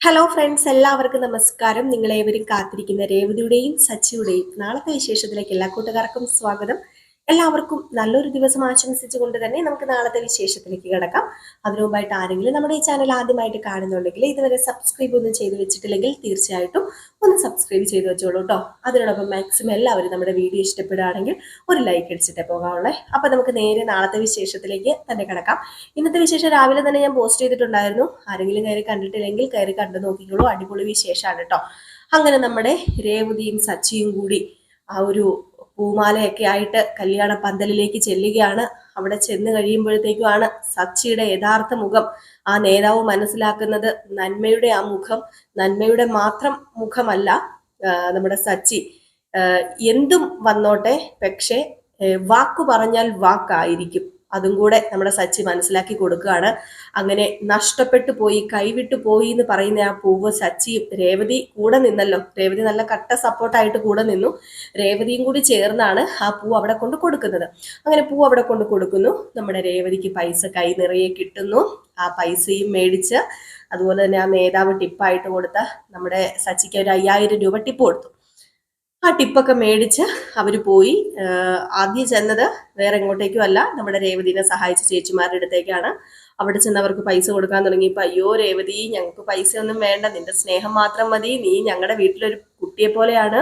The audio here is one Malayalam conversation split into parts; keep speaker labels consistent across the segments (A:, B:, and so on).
A: ഹലോ ഫ്രണ്ട്സ് എല്ലാവർക്കും നമസ്കാരം. നിങ്ങളേവരും കാത്തിരിക്കുന്ന രേവതിയുടെയും സച്ചിയുടെയും നാളത്തെ വിശേഷത്തിലേക്ക് എല്ലാ കൂട്ടുകാർക്കും സ്വാഗതം. എല്ലാവർക്കും നല്ലൊരു ദിവസം ആശംസിച്ചുകൊണ്ട് തന്നെ നമുക്ക് നാളത്തെ വിശേഷത്തിലേക്ക് കിടക്കാം. അതിനുമുമ്പായിട്ട് ആരെങ്കിലും നമ്മുടെ ഈ ചാനൽ ആദ്യമായിട്ട് കാണുന്നുണ്ടെങ്കിൽ ഇതുവരെ സബ്സ്ക്രൈബ് ഒന്നും ചെയ്തു വെച്ചിട്ടില്ലെങ്കിൽ തീർച്ചയായിട്ടും ഒന്ന് സബ്സ്ക്രൈബ് ചെയ്ത് വെച്ചോളൂ കേട്ടോ അതിനോടൊപ്പം മാക്സിമം എല്ലാവരും നമ്മുടെ വീഡിയോ ഇഷ്ടപ്പെടുകയാണെങ്കിൽ ഒരു ലൈക്ക് അടിച്ചിട്ടേ പോകാവുള്ളേ. അപ്പൊ നമുക്ക് നേരെ നാളത്തെ വിശേഷത്തിലേക്ക് തന്നെ കിടക്കാം. ഇന്നത്തെ വിശേഷം രാവിലെ തന്നെ ഞാൻ പോസ്റ്റ് ചെയ്തിട്ടുണ്ടായിരുന്നു. ആരെങ്കിലും കയറി കണ്ടിട്ടില്ലെങ്കിൽ കയറി കണ്ടു നോക്കിക്കോളൂ. അടിപൊളി വിശേഷമാണ് കേട്ടോ അങ്ങനെ നമ്മുടെ രേവതിയും സച്ചിയും കൂടി ആ ഒരു പൂമാലയൊക്കെ ആയിട്ട് കല്യാണ പന്തലിലേക്ക് ചെല്ലുകയാണ്. അവിടെ ചെന്ന് കഴിയുമ്പോഴത്തേക്കുമാണ് സച്ചിയുടെ യഥാർത്ഥ മുഖം ആ നേതാവ് മനസ്സിലാക്കുന്നത്. നന്മയുടെ ആ മുഖം നന്മയുടെ മാത്രം മുഖമല്ല നമ്മുടെ സച്ചി. എന്തും വന്നോട്ടെ പക്ഷേ വാക്കു പറഞ്ഞാൽ വാക്കായിരിക്കും. അതും കൂടെ നമ്മുടെ സച്ചി മനസ്സിലാക്കി കൊടുക്കുകയാണ്. അങ്ങനെ നഷ്ടപ്പെട്ടു പോയി കൈവിട്ടു പോയി എന്ന് പറയുന്ന ആ പൂവ് സച്ചിയും രേവതി കൂടെ നിന്നല്ലോ. രേവതി നല്ല കട്ട സപ്പോർട്ടായിട്ട് കൂടെ നിന്നു. രേവതിയും കൂടി ചേർന്നാണ് ആ പൂ അവിടെ കൊണ്ട് കൊടുക്കുന്നത്. അങ്ങനെ പൂ അവിടെ കൊണ്ട് കൊടുക്കുന്നു. നമ്മുടെ രേവതിക്ക് പൈസ കൈ നിറയെ കിട്ടുന്നു. ആ പൈസയും മേടിച്ച് അതുപോലെ തന്നെ ആ നേതാവ് ടിപ്പായിട്ട് കൊടുത്ത നമ്മുടെ സച്ചിക്ക് ഒരു അയ്യായിരം രൂപ ടിപ്പ് കൊടുത്തു. ആ ടിപ്പൊക്കെ മേടിച്ച് അവർ പോയി. ആദ്യം ചെന്നത് വേറെ എങ്ങോട്ടേക്കും അല്ല. നമ്മുടെ രേവതിനെ സഹായിച്ച ചേച്ചിമാരുടെ അടുത്തേക്കാണ്. അവിടെ ചെന്ന് അവർക്ക് പൈസ കൊടുക്കാൻ തുടങ്ങിയപ്പോൾ അയ്യോ രേവതി ഞങ്ങൾക്ക് പൈസ ഒന്നും വേണ്ട. നിന്റെ സ്നേഹം മാത്രം മതി. നീ ഞങ്ങളുടെ വീട്ടിലൊരു കുട്ടിയെ പോലെയാണ്.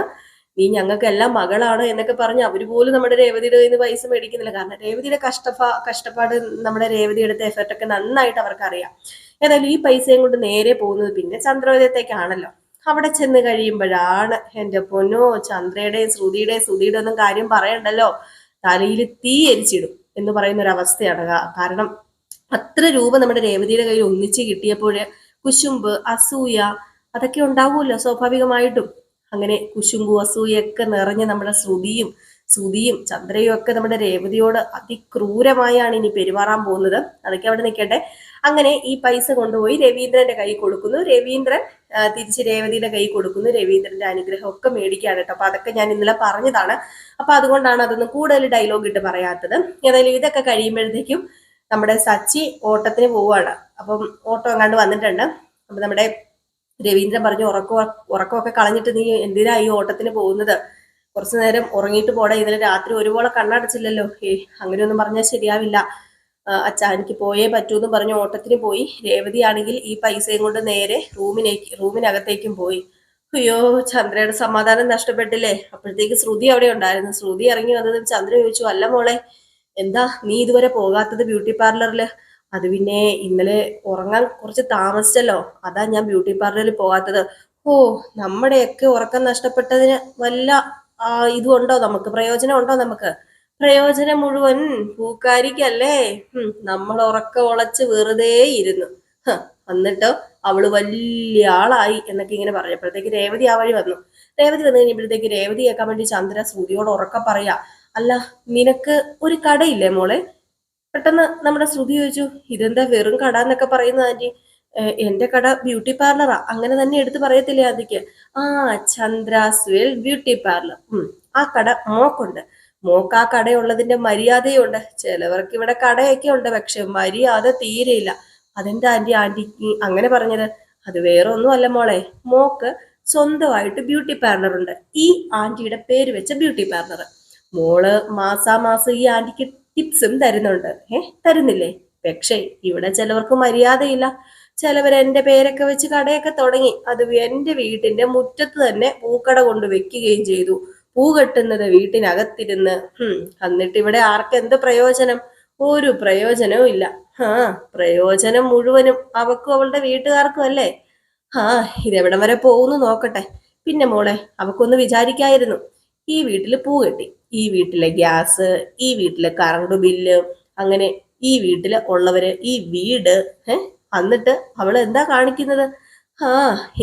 A: നീ ഞങ്ങൾക്കെല്ലാം മകളാണ് എന്നൊക്കെ പറഞ്ഞ് അവർ പോലും നമ്മുടെ രേവതിയുടെ കയ്യിൽ നിന്ന് പൈസ മേടിക്കുന്നില്ല. കാരണം രേവതിയുടെ കഷ്ടപ്പാ കഷ്ടപ്പാട് നമ്മുടെ രേവതി എടുത്ത എഫർട്ട് ഒക്കെ നന്നായിട്ട് അവർക്ക് അറിയാം ഏതായാലും ഈ പൈസയും കൊണ്ട് നേരെ പോകുന്നത് പിന്നെ ചന്ദ്രോദയത്തേക്കാണല്ലോ. അവിടെ ചെന്ന് കഴിയുമ്പോഴാണ് എന്റെ പൊന്നോ ചന്ദ്രയുടെയും ശ്രുതിയുടെയും ശ്രുതിയുടെ ഒന്നും കാര്യം പറയണ്ടല്ലോ. തലയിൽ തീ എരിച്ചിടും എന്ന് പറയുന്ന ഒരു അവസ്ഥയാണ് കാരണം അത്ര രൂപ നമ്മുടെ രേവതിയുടെ കയ്യിൽ ഒന്നിച്ച് കിട്ടിയപ്പോൾ കുശുമ്പ് അസൂയ അതൊക്കെ ഉണ്ടാവുമല്ലോ സ്വാഭാവികമായിട്ടും. അങ്ങനെ കുശുമ്പു അസൂയൊക്കെ നിറഞ്ഞ് നമ്മുടെ ശ്രുതിയും ശ്രുതിയും ചന്ദ്രയും ഒക്കെ നമ്മുടെ രേവതിയോട് അതിക്രൂരമായാണ് ഇനി പെരുമാറാൻ പോകുന്നത്. അതൊക്കെ അവിടെ നിൽക്കട്ടെ. അങ്ങനെ ഈ പൈസ കൊണ്ടുപോയി രവീന്ദ്രന്റെ കൈ കൊടുക്കുന്നു. രവീന്ദ്രൻ തിരിച്ച് രേവതിയുടെ കൈ കൊടുക്കുന്നു. രവീന്ദ്രന്റെ അനുഗ്രഹം ഒക്കെ മേടിക്കുകയാണ് കേട്ടോ. അപ്പൊ അതൊക്കെ ഞാൻ ഇന്നലെ പറഞ്ഞതാണ്. അപ്പൊ അതുകൊണ്ടാണ് അതൊന്നും കൂടുതൽ ഡയലോഗ് ഇട്ട് പറയാത്തത്. ഏതായാലും ഇതൊക്കെ കഴിയുമ്പോഴത്തേക്കും നമ്മുടെ സച്ചി ഓട്ടത്തിന് പോവുകയാണ്. അപ്പം ഓട്ടോ എങ്ങാണ്ട് വന്നിട്ടുണ്ട്. അപ്പൊ നമ്മുടെ രവീന്ദ്രൻ പറഞ്ഞു ഉറക്കം ഉറക്കമൊക്കെ കളഞ്ഞിട്ട് നീ എന്തിനാ ഈ ഓട്ടത്തിന് പോകുന്നത്? കുറച്ചു നേരം ഉറങ്ങിയിട്ട് പോടെ. ഇന്നലെ രാത്രി ഒരുപോലെ കണ്ണടച്ചില്ലല്ലോ. ഏ അങ്ങനെയൊന്നും പറഞ്ഞാൽ ശരിയാവില്ല. അച്ഛാ എനിക്ക് പോയേ പറ്റൂ എന്ന് പറഞ്ഞ് ഓട്ടത്തിന് പോയി. രേവതി ആണെങ്കിൽ ഈ പൈസയും കൊണ്ട് നേരെ റൂമിലേക്ക് റൂമിനകത്തേക്കും പോയി. അയ്യോ ചന്ദ്രയുടെ സമാധാനം നഷ്ടപ്പെട്ടില്ലേ? അപ്പോഴത്തേക്ക് ശ്രുതി അവിടെ ഉണ്ടായിരുന്നു. ശ്രുതി ഇറങ്ങി വന്നത് ചന്ദ്ര ചോദിച്ചു അല്ല മോളെ എന്താ നീ ഇതുവരെ പോകാത്തത് ബ്യൂട്ടി പാർലറിൽ അത് പിന്നെ ഇന്നലെ ഉറങ്ങാൻ കുറച്ച് താമസിച്ചല്ലോ. അതാ ഞാൻ ബ്യൂട്ടി പാർലറിൽ പോകാത്തത്. ഓ നമ്മുടെയൊക്കെ ഉറക്കം നഷ്ടപ്പെട്ടതിന് വല്ല ഇതുണ്ടോ? നമുക്ക് പ്രയോജനം ഉണ്ടോ നമുക്ക്? പ്രയോജനം മുഴുവൻ പൂക്കാരിക്കല്ലേ? നമ്മൾ ഉറക്കം ഉളച്ച് വെറുതെ ഇരുന്നു. എന്നിട്ടോ അവൾ വലിയ ആളായി എന്നൊക്കെ ഇങ്ങനെ പറഞ്ഞപ്പോഴത്തേക്ക് രേവതി ആ വഴി വന്നു. രേവതി വന്നു കഴിഞ്ഞപ്പോഴത്തേക്ക് രേവതി കേൾക്കാൻ വേണ്ടി ചന്ദ്ര ശ്രുതിയോട് ഉറക്കം പറയാ അല്ല നിനക്ക് ഒരു കടയില്ലേ മോളെ? പെട്ടെന്ന് നമ്മുടെ ശ്രുതി ചോദിച്ചു ഇതെന്താ വെറും കട എന്നൊക്കെ പറയുന്ന ആന്റി എന്റെ കട ബ്യൂട്ടി പാർലറാ അങ്ങനെ തന്നെ എടുത്ത് പറയത്തില്ലേ ആന്റിക്ക് ആ ചന്ദ്രാസ്വേൽ ബ്യൂട്ടി പാർലർ. ആ കട മോക്കുണ്ട്. മോക്ക് ആ കടയുള്ളതിന്റെ മര്യാദയുണ്ട്. ചിലവർക്ക് ഇവിടെ കടയൊക്കെ ഉണ്ട്. പക്ഷെ മര്യാദ തീരെയില്ല. അതെന്താ ആന്റി? ആന്റിക്ക് അങ്ങനെ പറഞ്ഞത്? അത് വേറെ ഒന്നുമല്ല മോളെ. മോക്ക് സ്വന്തമായിട്ട് ബ്യൂട്ടി പാർലർ ഉണ്ട്. ഈ ആന്റിയുടെ പേര് വെച്ച ബ്യൂട്ടി പാർലർ. മോൾ മാസാമാസം ഈ ആന്റിക്ക് ടിപ്സും തരുന്നുണ്ട്. ഏ തരുന്നില്ലേ? പക്ഷേ ഇവിടെ ചിലവർക്ക് മര്യാദയില്ല. ചിലവർ എന്റെ പേരൊക്കെ വെച്ച് കടയൊക്കെ തുടങ്ങി. അത് എന്റെ വീട്ടിന്റെ മുറ്റത്ത് തന്നെ പൂക്കട കൊണ്ട് വെക്കുകയും ചെയ്തു. പൂ കെട്ടുന്നത് വീട്ടിനകത്തിരുന്ന്. ഹും എന്നിട്ട് ഇവിടെ ആർക്ക് എന്ത് പ്രയോജനം? ഒരു പ്രയോജനവും ഇല്ല. ആ പ്രയോജനം മുഴുവനും അവക്കും അവളുടെ വീട്ടുകാർക്കും അല്ലേ? ആ ഇതെവിടം വരെ പോകുന്നു നോക്കട്ടെ. പിന്നെ മോളെ അവക്കൊന്ന് വിചാരിക്കായിരുന്നു. ഈ വീട്ടിൽ പൂ കെട്ടി ഈ വീട്ടിലെ ഗ്യാസ് ഈ വീട്ടിലെ കറണ്ട് ബില്ല് അങ്ങനെ ഈ വീട്ടിൽ ഉള്ളവര് ഈ വീട് ഏഹ് എന്നിട്ട് അവൾ എന്താ കാണിക്കുന്നത്? ആ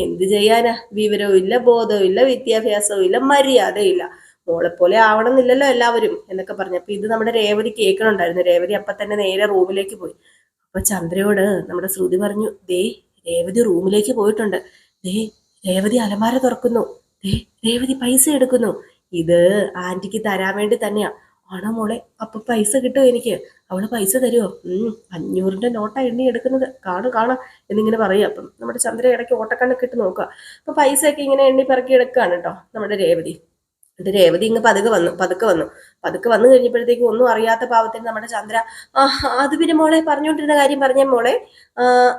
A: എന്ത് ചെയ്യാനാ? വിവരവും ഇല്ല ബോധവും ഇല്ല വിദ്യാഭ്യാസവും ഇല്ല മര്യാദയില്ല. മോളെ പോലെ ആവണമെന്നില്ലല്ലോ എല്ലാവരും എന്നൊക്കെ പറഞ്ഞു. അപ്പൊ ഇത് നമ്മുടെ രേവതി കേൾക്കണുണ്ടായിരുന്നു. രേവതി അപ്പൊ തന്നെ നേരെ റൂമിലേക്ക് പോയി. അപ്പൊ ചന്ദ്രയോട് നമ്മുടെ ശ്രുതി പറഞ്ഞു ദേ രേവതി റൂമിലേക്ക് പോയിട്ടുണ്ട്. ദേ രേവതി അലമാര തുറക്കുന്നു. ദേ രേവതി പൈസ എടുക്കുന്നു. ഇത് ആന്റിക്ക് തരാൻ വേണ്ടി തന്നെയാ. ആണോ മോളെ? അപ്പൊ പൈസ കിട്ടുമോ എനിക്ക്? അവൾ പൈസ തരുമോ ഉം അഞ്ഞൂറിന്റെ നോട്ടാ എണ്ണി എടുക്കുന്നത്. കാണു കാണാം എന്നിങ്ങനെ പറയാം. അപ്പം നമ്മുടെ ചന്ദ്ര ഇടയ്ക്ക് ഓട്ടക്കണ്ണൊക്കെ ഇട്ട് നോക്കുക. അപ്പൊ പൈസയൊക്കെ ഇങ്ങനെ എണ്ണി പറക്കി എടുക്കുകയാണ് കേട്ടോ നമ്മുടെ രേവതി. എന്നിട്ട് രേവതി ഇങ്ങ് പതുക്കെ വന്നു പതുക്കെ വന്നു. പതുക്കെ വന്നു കഴിഞ്ഞപ്പോഴത്തേക്കും ഒന്നും അറിയാത്ത പാവത്തിന് നമ്മുടെ ചന്ദ്ര അത് പിന്നെ മോളെ പറഞ്ഞുകൊണ്ടിരുന്ന കാര്യം പറഞ്ഞ മോളെ.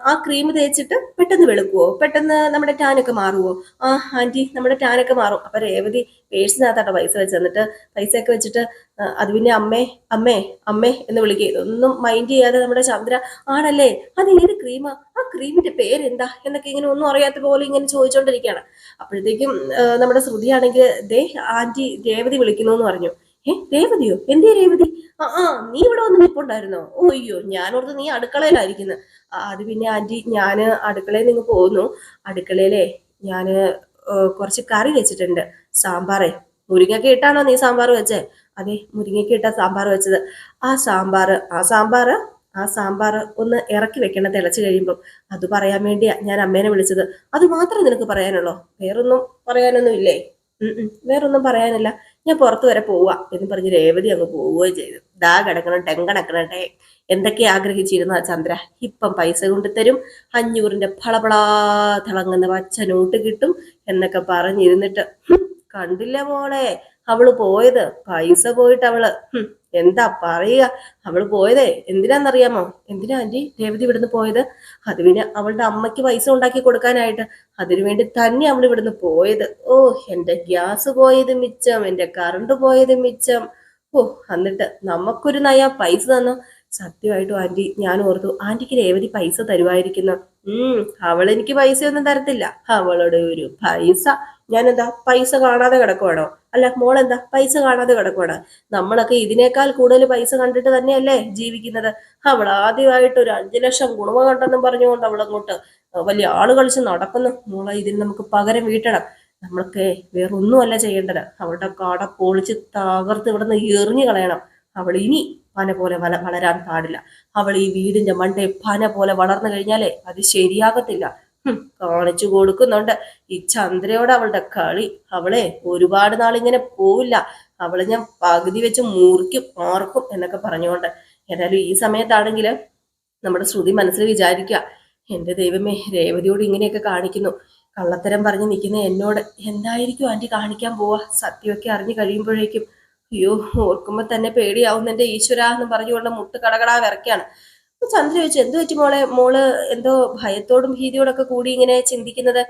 A: ആ, ക്രീം തേച്ചിട്ട് പെട്ടെന്ന് വെളുക്കുവോ? പെട്ടെന്ന് നമ്മുടെ ടാനൊക്കെ മാറുവോ? ആ ആന്റി നമ്മുടെ ടാനൊക്കെ മാറും. അപ്പൊ രേവതി പേഴ്സിനകത്താട്ടോ പൈസ വെച്ച് എന്നിട്ട് പൈസയൊക്കെ വെച്ചിട്ട് അത് പിന്നെ അമ്മേ അമ്മേ അമ്മേ എന്ന് വിളിക്കുക. ഇതൊന്നും മൈൻഡ് ചെയ്യാതെ നമ്മുടെ ചന്ദ്ര ആണല്ലേ? അത് ഏത് ക്രീമാ ആ? ക്രീമിന്റെ പേരെന്താ? എന്നൊക്കെ ഇങ്ങനെ ഒന്നും അറിയാത്ത പോലെ ഇങ്ങനെ ചോദിച്ചോണ്ടിരിക്കുകയാണ്. അപ്പോഴത്തേക്കും നമ്മുടെ ശ്രുതിയാണെങ്കിൽ ദേ ആന്റി രേവതി വിളിക്കുന്നു എന്ന് പറഞ്ഞു. ഏ രേവതിയോ? എന്തേ രേവതി? ആ ആ നീ ഇവിടെ വന്ന് നിൽപ്പുണ്ടായിരുന്നോ ഓ അയ്യോ ഞാനോർത്ത് നീ അടുക്കളയിലായിരിക്കുന്നു. അത് പിന്നെ ആന്റി ഞാൻ അടുക്കളയിൽ നിന്ന് പോകുന്നു അടുക്കളയിലെ ഞാൻ കുറച്ച് കറി വെച്ചിട്ടുണ്ട്. സാമ്പാറേ. മുരിങ്ങക്ക ഇട്ടാണോ നീ സാമ്പാർ വെച്ചേ? അതെ മുരിങ്ങക്ക ഇട്ട സാമ്പാർ വെച്ചത്. ആ സാമ്പാർ ആ സാമ്പാർ ആ സാമ്പാർ ഒന്ന് ഇറക്കി വെക്കണം തിളച്ച് കഴിയുമ്പം. അത് പറയാൻ വേണ്ടിയാ ഞാൻ അമ്മേനെ വിളിച്ചത്. അത് മാത്രമേ നിനക്ക് പറയാനുള്ളൂ? വേറൊന്നും പറയാനൊന്നും ഇല്ലേ. വേറൊന്നും പറയാനില്ല. ഞാൻ പുറത്തു വരെ പോവാ എന്ന് പറഞ്ഞ് രേവതി അങ്ങ് പോവുകയും ചെയ്തു. ദാ കിടക്കണം ടെങ്കണക്കണട്ടെ എന്തൊക്കെ ആഗ്രഹിച്ചിരുന്ന ചന്ദ്ര? ഇപ്പം പൈസ കൊണ്ട് തരും അഞ്ഞൂറിന്റെ ഫളപളാ തിളങ്ങുന്ന പച്ച നോട്ട് കിട്ടും എന്നൊക്കെ പറഞ്ഞിരുന്നിട്ട് കണ്ടില്ല മോളെ അവൾ പോയത്. പൈസ പോയിട്ട് അവൾ എന്താ പറയുക? അവൾ പോയതേ. എന്തിനാന്നറിയാമോ? എന്തിനാ ആന്റി രേവതി ഇവിടുന്ന് പോയത്? അത് പിന്നെ അവളുടെ അമ്മയ്ക്ക് പൈസ ഉണ്ടാക്കി കൊടുക്കാനായിട്ട്. അതിനുവേണ്ടി തന്നെ അവൾ ഇവിടുന്ന് പോയത്. ഓ എന്റെ ഗ്യാസ് പോയത് മിച്ചം. എന്റെ കറണ്ട് പോയത് മിച്ചം. ഓ എന്നിട്ട് നമുക്കൊരു നയ പൈസ തന്നു. സത്യമായിട്ടും ആന്റി ഞാൻ ഓർത്തു ആന്റിക്ക് രേവതി പൈസ തരുമായിരിക്കുന്നു. ഉം അവൾ എനിക്ക് പൈസയൊന്നും തരത്തില്ല. അവളുടെ ഒരു പൈസ. ഞാനെന്താ പൈസ കാണാതെ കിടക്കുവാണോ? അല്ല മോൾ എന്താ പൈസ കാണാതെ കിടക്കുവാണ്. നമ്മളൊക്കെ ഇതിനേക്കാൾ കൂടുതൽ പൈസ കണ്ടിട്ട് തന്നെയല്ലേ ജീവിക്കുന്നത്. അവൾ ആദ്യമായിട്ട് ഒരു അഞ്ചു ലക്ഷം ഗുണമ കണ്ടെന്നും പറഞ്ഞുകൊണ്ട് അവളങ്ങോട്ട് വലിയ ആൾ കളിച്ച് നടക്കുന്നു. മോളെ ഇതിന് നമുക്ക് പകരം വീട്ടണം നമ്മളൊക്കെ വേറൊന്നുമല്ല ചെയ്യേണ്ടത്. അവളുടെ കട പൊളിച്ച് തകർത്ത് ഇവിടുന്ന് എറിഞ്ഞു കളയണം. അവൾ ഇനി പന പോലെ വളരാൻ പാടില്ല. അവൾ ഈ വീടിന്റെ മണ്ടേ പന പോലെ വളർന്നു കഴിഞ്ഞാലേ അത് ശരിയാകത്തില്ല. കാണിച്ചു കൊടുക്കുന്നുണ്ട്. ഈ ചന്ദ്രയോട് അവളുടെ കളി അവളെ ഒരുപാട് നാൾ ഇങ്ങനെ പോവില്ല. അവളെ ഞാൻ പകുതി വെച്ച് മുറിക്കും ആർക്കും എന്നൊക്കെ പറഞ്ഞുകൊണ്ട്. ഏതായാലും ഈ സമയത്താണെങ്കിൽ നമ്മുടെ ശ്രുതി മനസ്സിൽ വിചാരിക്കുക എന്റെ ദൈവമേ രേവതിയോട് ഇങ്ങനെയൊക്കെ കാണിക്കുന്നു. കള്ളത്തരം പറഞ്ഞ് നിൽക്കുന്ന എന്നോട് എന്തായിരിക്കും ആന്റി കാണിക്കാൻ പോവാ? സത്യമൊക്കെ അറിഞ്ഞു കഴിയുമ്പോഴേക്കും. അയ്യോ ഓർക്കുമ്പോ തന്നെ പേടിയാവുന്ന എന്റെ ഈശ്വര എന്ന് പറഞ്ഞുകൊണ്ട് മുട്ട് കടകടാ വിറക്കാണ് ചന്ദ്ര ചോദിച്ചു എന്തു പറ്റി മോളെ? മോൾ എന്തോ ഭയത്തോടും ഭീതിയോടൊക്കെ കൂടി ഇങ്ങനെ ചിന്തിക്കുന്നത്.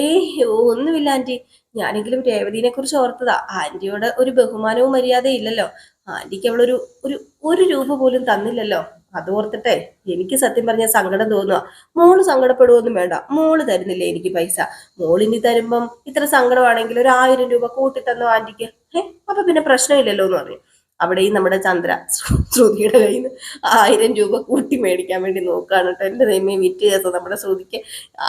A: ഏയ് ഒന്നുമില്ല ആന്റി. ഞാനെങ്കിലും രേവതിനെ കുറിച്ച് ഓർത്തതാ. ആന്റിയോട് ഒരു ബഹുമാനവും മര്യാദയും ഇല്ലല്ലോ. ആന്റിക്ക് അവളൊരു ഒരു ഒരു രൂപ പോലും തന്നില്ലല്ലോ. അത് ഓർത്തിട്ടെ എനിക്ക് സത്യം പറഞ്ഞ സങ്കടം തോന്നുക മോൾ സങ്കടപ്പെടുവൊന്നും വേണ്ട. മോൾ തരുന്നില്ലേ എനിക്ക് പൈസ? മോളിനി തരുമ്പം ഇത്ര സങ്കടമാണെങ്കിൽ ഒരു ആയിരം രൂപ കൂട്ടി ആന്റിക്ക്? ഏഹ് അപ്പൊ പിന്നെ പ്രശ്നമില്ലല്ലോ എന്ന് പറഞ്ഞു. അവിടെയും നമ്മുടെ ചന്ദ്ര ശ്രുതിയുടെ കയ്യിൽ നിന്ന് ആയിരം രൂപ കൂട്ടി മേടിക്കാൻ വേണ്ടി നോക്കുകയാണ് കേട്ടോ. എന്റെ ദൈവമേ വിറ്റ് ചേർത്ത് നമ്മുടെ ശ്രുതിക്ക്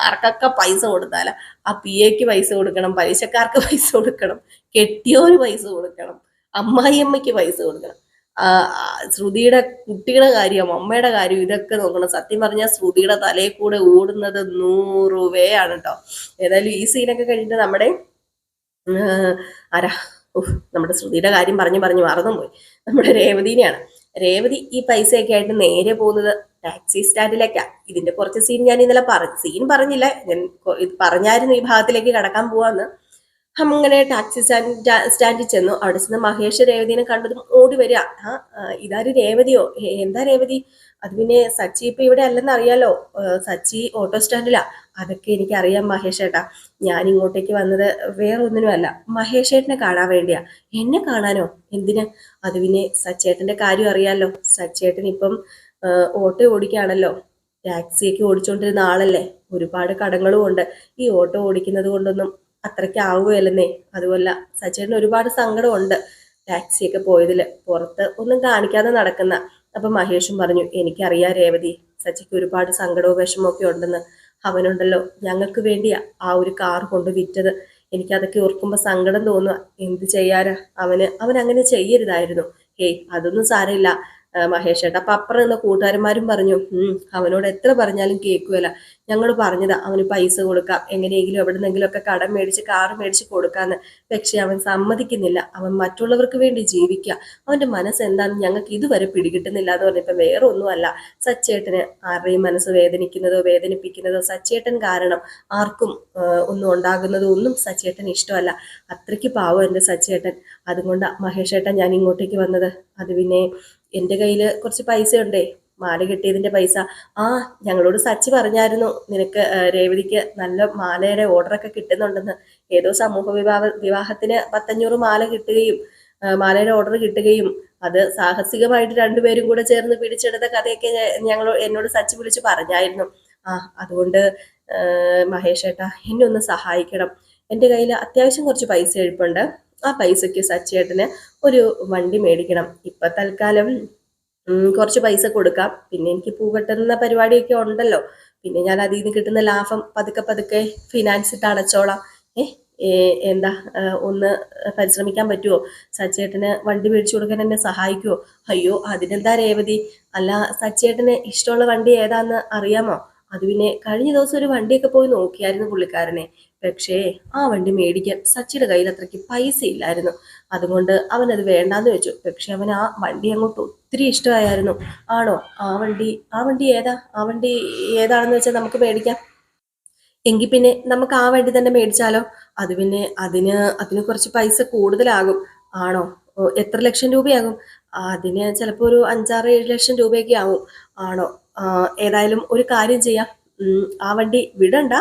A: ആർക്കൊക്കെ പൈസ കൊടുത്താല? ആ പി എക്ക് പൈസ കൊടുക്കണം പലിശക്കാർക്ക് പൈസ കൊടുക്കണം കെട്ടിയോന് പൈസ കൊടുക്കണം അമ്മായിയമ്മയ്ക്ക് പൈസ കൊടുക്കണം. ശ്രുതിയുടെ കുട്ടിയുടെ കാര്യം അമ്മയുടെ കാര്യം ഇതൊക്കെ നോക്കണം. സത്യം പറഞ്ഞാൽ ശ്രുതിയുടെ തലയിൽ കൂടെ ഓടുന്നത് നൂറ് രൂപയാണ് കേട്ടോ. ഏതായാലും ഈ സീനൊക്കെ കഴിഞ്ഞിട്ട് നമ്മുടെ ആരാ? നമ്മുടെ ശ്രുതിയുടെ കാര്യം പറഞ്ഞു പറഞ്ഞു മറന്നുപോയി. നമ്മുടെ രേവതിനെയാണ്. രേവതി ഈ പൈസയൊക്കെ ആയിട്ട് നേരെ പോകുന്നത് ടാക്സി സ്റ്റാൻഡിലേക്കാ. ഇതിന്റെ കുറച്ച് സീൻ ഞാൻ ഇന്നലെ പറഞ്ഞു സീൻ പറഞ്ഞില്ല. ഞാൻ ഇത് പറഞ്ഞായിരുന്നു ഈ ഭാഗത്തിലേക്ക് കടക്കാൻ പോവാന്ന്. അങ്ങനെ ടാക്സി സ്റ്റാൻഡ് സ്റ്റാൻഡിൽ ചെന്നു. അവിടെ ചെന്ന് മഹേഷ് രേവതിനെ കണ്ടതും ഓടി വരിക. ആ ഇതാര് രേവതിയോ? എന്താ രേവതി? അത് പിന്നെ സച്ചി ഇപ്പൊ ഇവിടെ അല്ലെന്ന് അറിയാലോ സച്ചി ഓട്ടോ സ്റ്റാൻഡിലാ. അതൊക്കെ എനിക്ക് അറിയാം മഹേഷ് ഏട്ടാ. ഞാൻ ഇങ്ങോട്ടേക്ക് വന്നത് വേറെ ഒന്നിനുമല്ല മഹേഷ് ഏട്ടനെ കാണാൻ വേണ്ടിയാ. എന്നെ കാണാനോ? എന്തിനാ? അത് പിന്നെ സച്ചേട്ടന്റെ കാര്യം അറിയാലോ. സച്ചേട്ടൻ ഇപ്പം ഓട്ടോ ഓടിക്കുകയാണല്ലോ. ടാക്സിയൊക്കെ ഓടിച്ചുകൊണ്ടിരുന്ന ആളല്ലേ. ഒരുപാട് കടങ്ങളും ഉണ്ട്. ഈ ഓട്ടോ ഓടിക്കുന്നത് കൊണ്ടൊന്നും അത്രയ്ക്ക് ആവുകയല്ലെന്നേ. അതുമല്ല സച്ചേട്ടന് ഒരുപാട് സങ്കടമുണ്ട് ടാക്സിയൊക്കെ പോയതിൽ പുറത്ത് ഒന്നും കാണിക്കാതെ നടക്കുന്ന. അപ്പൊ മഹേഷും പറഞ്ഞു എനിക്കറിയാം രേവതി സച്ചിക്ക് ഒരുപാട് സങ്കടവും വിഷമമൊക്കെ ഉണ്ടെന്ന്. അവനുണ്ടല്ലോ. ഞങ്ങൾക്ക് വേണ്ടിയാ ആ ഒരു കാർ കൊണ്ട് വിറ്റത്. എനിക്കതൊക്കെ ഓർക്കുമ്പോൾ സങ്കടം തോന്നുക എന്ത് ചെയ്യാനാ? അവന് അവൻ അങ്ങനെ ചെയ്യരുതായിരുന്നു. ഹേയ് അതൊന്നും സാരമില്ല. മഹേഷ് ഏട്ടാ അപ്പൊ അപ്പുറം നിന്ന കൂട്ടുകാരന്മാരും പറഞ്ഞു അവനോട് എത്ര പറഞ്ഞാലും കേൾക്കുമല്ല ഞങ്ങൾ പറഞ്ഞതാ അവന് പൈസ കൊടുക്കാം. എങ്ങനെയെങ്കിലും എവിടെന്നെങ്കിലും ഒക്കെ കടം മേടിച്ച് കാറ് മേടിച്ച് കൊടുക്കാന്ന്. പക്ഷെ അവൻ സമ്മതിക്കുന്നില്ല. അവൻ മറ്റുള്ളവർക്ക് വേണ്ടി ജീവിക്കുക അവന്റെ മനസ്സ് എന്താണെന്ന് ഞങ്ങൾക്ക് ഇതുവരെ പിടികിട്ടുന്നില്ല എന്ന് പറഞ്ഞപ്പോ വേറെ ഒന്നുമല്ല സച്ചേട്ടന് ആരുടെയും മനസ്സ് വേദനിക്കുന്നതോ വേദനിപ്പിക്കുന്നതോ സച്ചേട്ടൻ കാരണം ആർക്കും ഒന്നും ഉണ്ടാകുന്നതോ ഒന്നും സച്ചേട്ടൻ ഇഷ്ടമല്ല. അത്രയ്ക്ക് പാവം എന്റെ സച്ചേട്ടൻ. അതുകൊണ്ട് മഹേഷേട്ടൻ ഞാൻ ഇങ്ങോട്ടേക്ക് വന്നത്. അത് പിന്നെ എന്റെ കയ്യിൽ കുറച്ച് പൈസ ഉണ്ടേ മാല കിട്ടിയതിന്റെ പൈസ. ആ ഞങ്ങളോട് സച്ചി പറഞ്ഞായിരുന്നു നിനക്ക് രേവതിക്ക് നല്ല മാലയുടെ ഓർഡറൊക്കെ കിട്ടുന്നുണ്ടെന്ന്. ഏതോ സമൂഹ വിവാഹ വിവാഹത്തിന് പത്തഞ്ഞൂറ് മാല കിട്ടുകയും മാലയുടെ ഓർഡർ കിട്ടുകയും അത് സാഹസികമായിട്ട് രണ്ടുപേരും കൂടെ ചേർന്ന് പിടിച്ചെടുത്ത കഥയൊക്കെ ഞങ്ങൾ എന്നോട് സച്ചി വിളിച്ച് പറഞ്ഞായിരുന്നു. ആ അതുകൊണ്ട് മഹേഷ് എന്നെ ഒന്ന് സഹായിക്കണം. എന്റെ കയ്യിൽ അത്യാവശ്യം കുറച്ച് പൈസ എഴുപ്പുണ്ട് ആ പൈസയ്ക്ക് സച്ചേട്ടന് ഒരു വണ്ടി മേടിക്കണം. ഇപ്പൊ തൽക്കാലം കുറച്ച് പൈസ കൊടുക്കാം. പിന്നെ എനിക്ക് പൂ കെട്ടുന്ന പരിപാടിയൊക്കെ ഉണ്ടല്ലോ. പിന്നെ ഞാൻ അതിൽ നിന്ന് കിട്ടുന്ന ലാഭം പതുക്കെ പതുക്കെ ഫിനാൻസ് ഇട്ട് അടച്ചോളാം. എന്താ ഒന്ന് പരിശ്രമിക്കാൻ പറ്റുമോ സച്ചേട്ടന് വണ്ടി മേടിച്ചു കൊടുക്കാൻ എന്നെ സഹായിക്കുമോ അയ്യോ അതിനെന്താ രേവതി? അല്ല സച്ചേട്ടന് ഇഷ്ടമുള്ള വണ്ടി ഏതാന്ന് അറിയാമോ? അത് പിന്നെ കഴിഞ്ഞ ദിവസം ഒരു വണ്ടിയൊക്കെ പോയി നോക്കിയായിരുന്നു പുള്ളിക്കാരനെ. പക്ഷേ ആ വണ്ടി മേടിക്കാൻ സച്ചിയുടെ കയ്യിൽ അത്രയ്ക്ക് പൈസ ഇല്ലായിരുന്നു. അതുകൊണ്ട് അവൻ അത് വേണ്ടാന്ന് വെച്ചു. പക്ഷെ അവൻ ആ വണ്ടി അങ്ങോട്ട് ഒത്തിരി ഇഷ്ടമായിരുന്നു ആണോ? ആ വണ്ടി ആ വണ്ടി ഏതാ? ആ വണ്ടി ഏതാണെന്ന് വെച്ചാൽ നമുക്ക് മേടിക്കാം. എങ്കിൽ പിന്നെ നമുക്ക് ആ വണ്ടി തന്നെ മേടിച്ചാലോ? അത് പിന്നെ അതിന് അതിന് കുറച്ച് പൈസ കൂടുതലാകും. ആണോ? എത്ര ലക്ഷം രൂപയാകും? അതിന് ചിലപ്പോൾ ഒരു അഞ്ചാറ് ഏഴ് ലക്ഷം രൂപയൊക്കെ ആവും. ആണോ? ഏതായാലും ഒരു കാര്യം ചെയ്യാം. ആ വണ്ടി വിടണ്ട.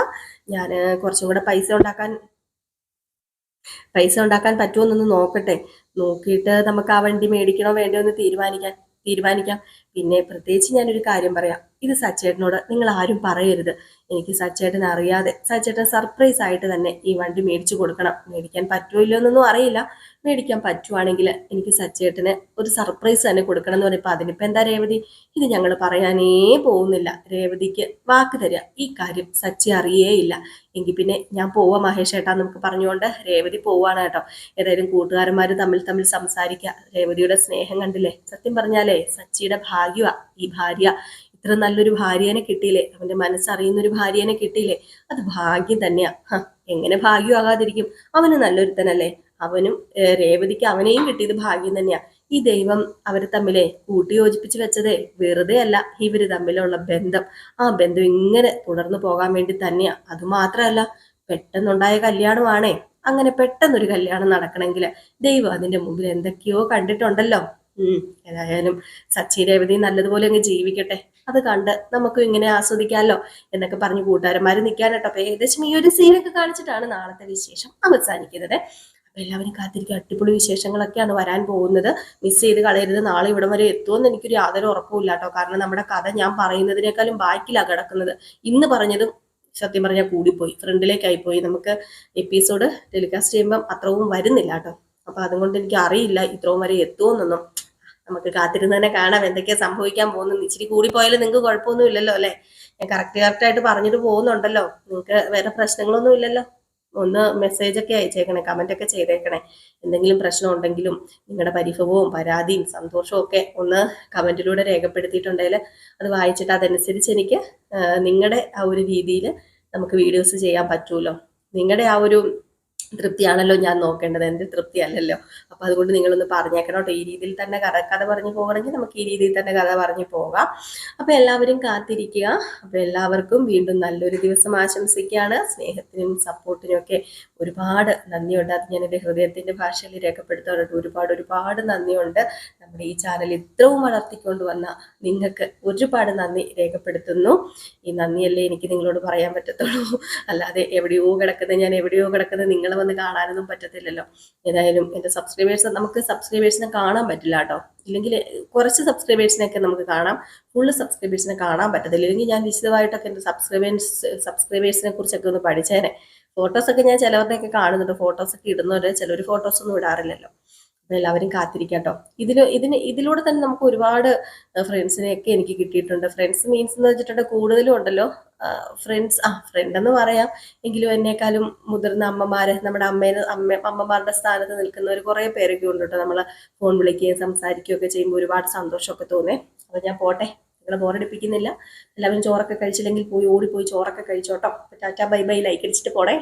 A: ഞാൻ കുറച്ചും കൂടെ പൈസ ഉണ്ടാക്കാൻ പൈസ ഉണ്ടാക്കാൻ പറ്റുമോന്നൊന്ന് നോക്കട്ടെ. നോക്കിയിട്ട് നമുക്ക് ആ വണ്ടി മേടിക്കണോ വേണ്ടോ എന്ന് തീരുമാനിക്കാൻ തീരുമാനിക്കാം. പിന്നെ പ്രത്യേകിച്ച് ഞാനൊരു കാര്യം പറയാം. ഇത് സച്ചേട്ടനോട് നിങ്ങൾ ആരും പറയരുത്. എനിക്ക് സച്ചേട്ടൻ അറിയാതെ സച്ചേട്ടൻ സർപ്രൈസ് ആയിട്ട് തന്നെ ഈ വണ്ടി മേടിച്ചു കൊടുക്കണം. മേടിക്കാൻ പറ്റുമോ ഇല്ലയോ എന്നൊന്നും അറിയില്ല. മേടിക്കാൻ പറ്റുവാണെങ്കിൽ എനിക്ക് സച്ചേട്ടന് ഒരു സർപ്രൈസ് തന്നെ കൊടുക്കണം എന്ന് പറയുമ്പോൾ അതിനിപ്പോൾ എന്താ രേവതി? ഇത് ഞങ്ങൾ പറയാനേ പോകുന്നില്ല. രേവതിക്ക് വാക്ക് തരിക ഈ കാര്യം സച്ചി അറിയേയില്ല. എങ്കിൽ പിന്നെ ഞാൻ പോവാ മഹേഷ് ഏട്ടാ നമുക്ക് പറഞ്ഞുകൊണ്ട് രേവതി പോവാണ് കേട്ടോ. ഏതായാലും കൂട്ടുകാരന്മാർ തമ്മിൽ തമ്മിൽ സംസാരിക്കുക രേവതിയുടെ സ്നേഹം കണ്ടില്ലേ? സത്യം പറഞ്ഞാലേ സച്ചിയുടെ ഭാഗ്യമാ ഈ ഭാര്യ ഇത്ര നല്ലൊരു ഭാര്യനെ കിട്ടിയില്ലേ? അവന്റെ മനസ്സറിയുന്ന ഒരു ഭാര്യനെ കിട്ടിയില്ലേ? അത് ഭാഗ്യം തന്നെയാ. എങ്ങനെ ഭാഗ്യമാകാതിരിക്കും? അവന് നല്ലൊരുത്തനല്ലേ? അവനും രേവതിക്ക് അവനെയും കിട്ടിയത് ഭാഗ്യം തന്നെയാ. ഈ ദൈവം അവർ തമ്മിലെ കൂട്ടി യോജിപ്പിച്ച് വെച്ചതേ വെറുതെ അല്ല ഇവർ തമ്മിലുള്ള ബന്ധം. ആ ബന്ധം ഇങ്ങനെ തുടർന്നു പോകാൻ വേണ്ടി തന്നെയാ. അതുമാത്രമല്ല പെട്ടെന്നുണ്ടായ കല്യാണമാണേ. അങ്ങനെ പെട്ടെന്നൊരു കല്യാണം നടക്കണമെങ്കിൽ ദൈവം അതിന്റെ മുമ്പിൽ എന്തൊക്കെയോ കണ്ടിട്ടുണ്ടല്ലോ. ഏതായാലും സച്ചി രേവതി നല്ലതുപോലെ അങ്ങ് ജീവിക്കട്ടെ. അത് കണ്ട് നമുക്കും ഇങ്ങനെ ആസ്വദിക്കാമല്ലോ എന്നൊക്കെ പറഞ്ഞ് കൂട്ടുകാരന്മാർ നിൽക്കാനട്ടോ അപ്പൊ ഏകദേശം ഈ ഒരു സീനൊക്കെ കാണിച്ചിട്ടാണ് നാളത്തെ വിശേഷം അവസാനിക്കുന്നത്. അപ്പൊ എല്ലാവരും കാത്തിരിക്കും അടിപൊളി വിശേഷങ്ങളൊക്കെയാണ് വരാൻ പോകുന്നത്. മിസ് ചെയ്ത് കളയരുത്. നാളെ ഇവിടം വരെ എത്തുമെന്ന് എനിക്കൊരു യാതൊരു ഉറപ്പുമില്ല കേട്ടോ കാരണം നമ്മുടെ കഥ ഞാൻ പറയുന്നതിനേക്കാളും ബാക്കിലാണ് കിടക്കുന്നത്. ഇന്ന് പറഞ്ഞതും സത്യം പറഞ്ഞാൽ കൂടിപ്പോയി. ഫ്രണ്ടിലേക്കായി പോയി നമുക്ക് എപ്പിസോഡ് ടെലികാസ്റ്റ് ചെയ്യുമ്പം അത്രവും വരുന്നില്ല കേട്ടോ അപ്പൊ അതുകൊണ്ട് എനിക്ക് അറിയില്ല ഇത്രയും വരെ എത്തുമെന്നൊന്നും നമുക്ക് കാത്തിരുന്ന് തന്നെ കാണാം എന്തൊക്കെയാ സംഭവിക്കാൻ പോകുന്നു ഇച്ചിരി കൂടി പോയാലും നിങ്ങൾക്ക് കുഴപ്പമൊന്നും ഇല്ലല്ലോ അല്ലെ? ഞാൻ കറക്റ്റ് കറക്റ്റ് ആയിട്ട് പറഞ്ഞിട്ട് പോകുന്നുണ്ടല്ലോ. നിങ്ങൾക്ക് വേറെ പ്രശ്നങ്ങളൊന്നും ഇല്ലല്ലോ. ഒന്ന് മെസ്സേജ് ഒക്കെ അയച്ചേക്കണേ കമന്റ് ഒക്കെ ചെയ്തേക്കണേ. എന്തെങ്കിലും പ്രശ്നം ഉണ്ടെങ്കിലും നിങ്ങളുടെ പരിഭവവും പരാതിയും സന്തോഷവും ഒക്കെ ഒന്ന് കമന്റിലൂടെ രേഖപ്പെടുത്തിയിട്ടുണ്ടെങ്കിൽ അത് വായിച്ചിട്ട് അതനുസരിച്ച് എനിക്ക് നിങ്ങളുടെ ആ ഒരു രീതിയിൽ നമുക്ക് വീഡിയോസ് ചെയ്യാൻ പറ്റുമല്ലോ നിങ്ങളുടെ ആ ഒരു തൃപ്തിയാണല്ലോ ഞാൻ നോക്കേണ്ടത്. എന്റെ തൃപ്തി അല്ലല്ലോ അപ്പോൾ അതുകൊണ്ട് നിങ്ങളൊന്ന് പറഞ്ഞേക്കണം കേട്ടോ. ഈ രീതിയിൽ തന്നെ കഥ കഥ പറഞ്ഞു പോകണമെങ്കിൽ നമുക്ക് ഈ രീതിയിൽ തന്നെ കഥ പറഞ്ഞു പോകാം. അപ്പോൾ എല്ലാവരും കാത്തിരിക്കുക. അപ്പോൾ എല്ലാവർക്കും വീണ്ടും നല്ലൊരു ദിവസം ആശംസിക്കുകയാണ്. സ്നേഹത്തിനും സപ്പോർട്ടിനും ഒക്കെ ഒരുപാട് നന്ദിയുണ്ട്. അത് ഞാൻ ഹൃദയത്തിന്റെ ഭാഷയിൽ രേഖപ്പെടുത്താറുണ്ട്. ഒരുപാട് ഒരുപാട് നന്ദിയുണ്ട്. നമ്മുടെ ഈ ചാനൽ ഇത്രയും വളർത്തിക്കൊണ്ട് വന്ന നിങ്ങൾക്ക് ഒരുപാട് നന്ദി രേഖപ്പെടുത്തുന്നു. ഈ നന്ദിയല്ലേ എനിക്ക് നിങ്ങളോട് പറയാൻ പറ്റത്തുള്ളൂ. അല്ലാതെ എവിടെയോ കിടക്കുന്നത് ഞാൻ എവിടെയോ കിടക്കുന്നത് നിങ്ങളെ വന്ന് കാണാനൊന്നും പറ്റത്തില്ലല്ലോ. ഏതായാലും എന്റെ സബ്സ്ക്രൈബേഴ്സ് നമുക്ക് സബ്സ്ക്രൈബേഴ്സിനെ കാണാൻ പറ്റില്ല കേട്ടോ. ഇല്ലെങ്കിൽ കുറച്ച് സബ്സ്ക്രൈബേഴ്സിനെയൊക്കെ നമുക്ക് കാണാം. ഫുള്ള് സബ്സ്ക്രൈബേഴ്സിനെ കാണാൻ പറ്റത്തില്ല. ഇല്ലെങ്കിൽ ഞാൻ വിശദമായിട്ടൊക്കെ എന്റെ സബ്സ്ക്രൈബേഴ്സ് സബ്സ്ക്രൈബേഴ്സിനെ കുറിച്ചൊക്കെ ഒന്ന് പഠിച്ചേനെ. ഫോട്ടോസൊക്കെ ഞാൻ ചിലവരുടെയൊക്കെ കാണുന്നുണ്ട്. ഫോട്ടോസൊക്കെ ഇടുന്നവർ ചിലർ ഫോട്ടോസൊന്നും ഇടാറില്ലല്ലോ. അപ്പം എല്ലാവരും കാത്തിരിക്കാം കേട്ടോ. ഇതിന് ഇതിന് ഇതിലൂടെ തന്നെ നമുക്ക് ഒരുപാട് ഫ്രണ്ട്സിനെയൊക്കെ എനിക്ക് കിട്ടിയിട്ടുണ്ട്. ഫ്രണ്ട്സ് മീൻസ് എന്ന് വെച്ചിട്ടുണ്ടെങ്കിൽ കൂടുതലും ഉണ്ടല്ലോ. ഫ്രണ്ട്സ് ആ ഫ്രണ്ട് എന്ന് പറയാം. എങ്കിലും എന്നെക്കാളും മുതിർന്ന അമ്മമാര് നമ്മുടെ അമ്മേനെ അമ്മ അമ്മമാരുടെ സ്ഥാനത്ത് നിൽക്കുന്നവർ കുറേ പേരൊക്കെ ഉണ്ട് കേട്ടോ. നമ്മൾ ഫോൺ വിളിക്കുകയും സംസാരിക്കുകയൊക്കെ ചെയ്യുമ്പോൾ ഒരുപാട് സന്തോഷമൊക്കെ തോന്നേ. അപ്പം ഞാൻ പോട്ടെ. നിങ്ങളെ ബോറടിപ്പിക്കുന്നില്ല എല്ലാവരും ചോറൊക്കെ കഴിച്ചില്ലെങ്കിൽ പോയി ഓടിപ്പോയി ചോറൊക്കെ കഴിച്ചോട്ടോ. Tata bye bye. ലൈക്ക് അടിച്ചിട്ട് പോടേ